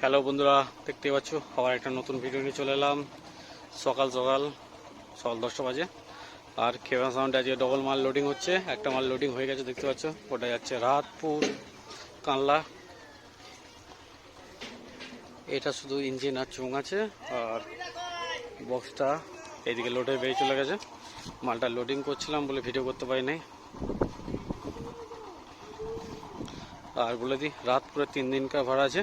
Hello বন্ধুরা দেখতে পাচ্ছ, আবার একটা নতুন ভিডিও নিয়ে চলে এলাম। সকাল সকাল সকাল দশটা বাজে। আর খেবা সাউন্ডে আজকে ডবল মাল লোডিং হচ্ছে। একটা মাল লোডিং হয়ে গেছে, দেখতে পাচ্ছ। ওটা যাচ্ছে রাতপুর, কানলা। এটা শুধু ইঞ্জিন আর চুং আছে, আর বক্সটা এইদিকে লোডে বেরিয়ে চলে গেছে। মালটা লোডিং করছিলাম বলে ভিডিও করতে পারি নাই আর বলে দিই, রাতপুরে তিন দিনকার ভাড়া আছে।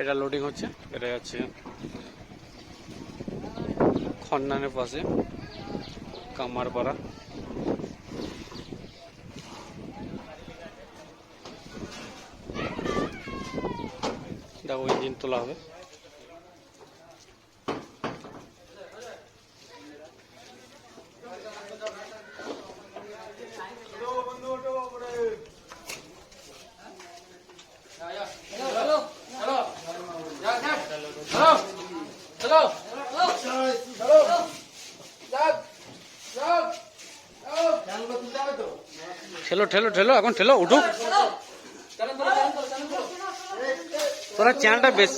এটা লোডিং হচ্ছে। এটা যাচ্ছে খন্নানের পাশে কামারপাড়া। দেখো ইঞ্জিন তোলা হবে। ঠেলো ঠেলো ঠেলো এখন ঠেলো উঠুক। তোরা চ্যানেলটা বেশ।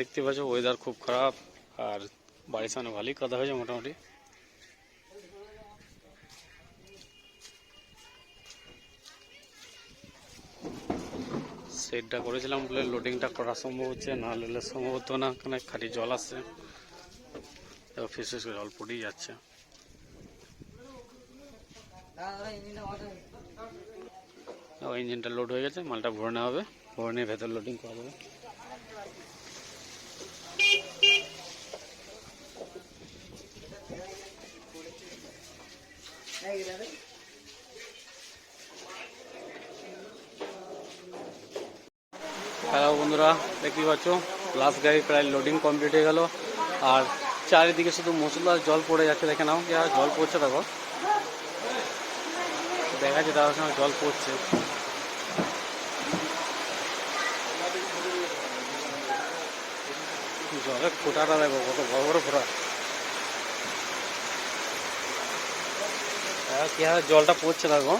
দেখতে পাচ্ছ ওয়েদার খুব খারাপ, আর বাড়ির সামনে ভালোই কাদা হয়েছে মোটামুটি। সেটটা করেছিলাম, বলে লোডিংটা করা সম্ভব হচ্ছে, না হলে সম্ভব হতো না, কেন খালি জল আসছে। ফিস করে জল পড়েই যাচ্ছে। ইঞ্জিনটা লোড হয়ে গেছে, মালটা ভরে নেওয়া হবে, ভরে নিয়ে ভেতর লোডিং করা যাবে হ্যালো বন্ধুরা, দেখতেই পাচ্ছ লাস্ট গাড়ি প্রায় লোডিং কমপ্লিট হয়ে গেল। আর চারিদিকে শুধু মশলার জল পড়ে যাচ্ছে, দেখে নাও কি জল পড়ছে দেখো। দেখা যাচ্ছে তার সঙ্গে জল পড়ছে। জলের ফোটাটা দেখো কত বড় বড় ফোটা। হ্যাঁ, কি জলটা পড়ছে দেখো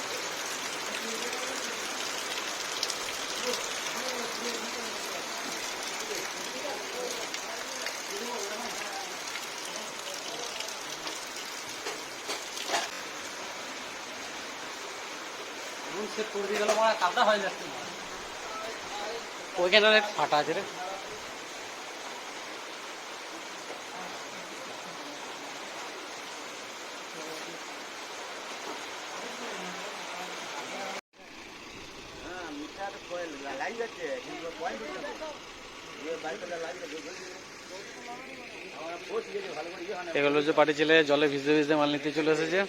ওইখানে অনেক ফাটা আছে রে। এগুলো যে পাটি ছেলে, জলে ভিজতে ভিজতে মাল নিতে চলে এসেছে।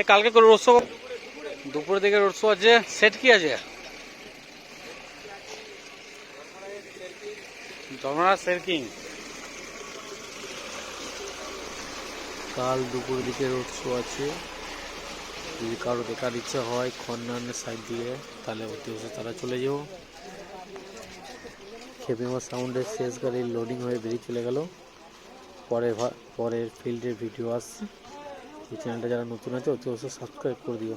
এ, কালকে করে রোড শো দুপুরের দিকে রোড আছে। সেট কি আছে? কাল দুপুর দিকে রোড শো আছে। যদি কারও দেখার ইচ্ছে হয় খন্নানের সাইড দিয়ে, তাহলে অতি অবশ্যই তারা চলে যাও। খেপিমা সাউন্ডের শেষ গাড়ি লোডিং হয়ে বেরিয়ে চলে গেল। পরে পরের ফিল্ডের ভিডিও আসছে। এই চ্যানেলটা যারা নতুন আছে, অতি অবশ্যই সাবস্ক্রাইব করে দিও।